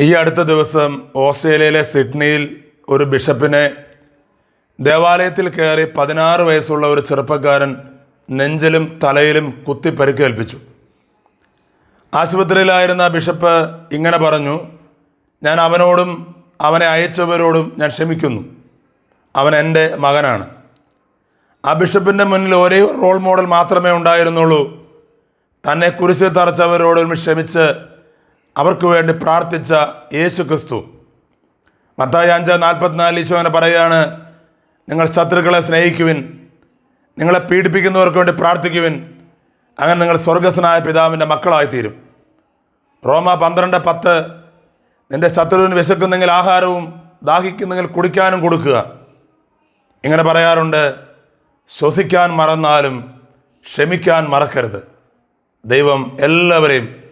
ഈ അടുത്ത ദിവസം ഓസ്ട്രേലിയയിലെ സിഡ്നിയിൽ ഒരു ബിഷപ്പിനെ ദേവാലയത്തിൽ കയറി പതിനാറ് വയസ്സുള്ള ഒരു ചെറുപ്പക്കാരൻ നെഞ്ചിലും തലയിലും കുത്തി പരിക്കേൽപ്പിച്ചു. ആശുപത്രിയിലായിരുന്ന ബിഷപ്പ് ഇങ്ങനെ പറഞ്ഞു ഞാൻ അവനോടും അവനെ അയച്ചവരോടും ഞാൻ ക്ഷമിക്കുന്നു. അവൻ എന്റെ മകനാണ്. ആ ബിഷപ്പിന്റെ മുന്നിൽ ഒരേ റോൾ മോഡൽ മാത്രമേ ഉണ്ടായിരുന്നുള്ളൂ. തന്നെ കുരിശിൽ തറച്ചവരോടും ക്ഷമിച്ച് അവർക്ക് വേണ്ടി പ്രാർത്ഥിച്ച യേശു ക്രിസ്തു മത്തായ അഞ്ച് നാൽപ്പത്തിനാല് ഈശോ അങ്ങനെ പറയുകയാണ് നിങ്ങൾ ശത്രുക്കളെ സ്നേഹിക്കുവിൻ നിങ്ങളെ പീഡിപ്പിക്കുന്നവർക്ക് വേണ്ടി പ്രാർത്ഥിക്കുവിൻ അങ്ങനെ നിങ്ങൾ സ്വർഗസ്വനായ പിതാവിന്റെ മക്കളായിത്തീരും. റോമ പന്ത്രണ്ട് പത്ത് നിന്റെ ശത്രുവിന് വിശക്കുന്നെങ്കിൽ ആഹാരവും ദാഹിക്കുന്നെങ്കിൽ കുടിക്കാനും കൊടുക്കുക. ഇങ്ങനെ പറയാറുണ്ട് ശ്വസിക്കാൻ മറന്നാലും ക്ഷമിക്കാൻ മറക്കരുത്. ദൈവം എല്ലാവരെയും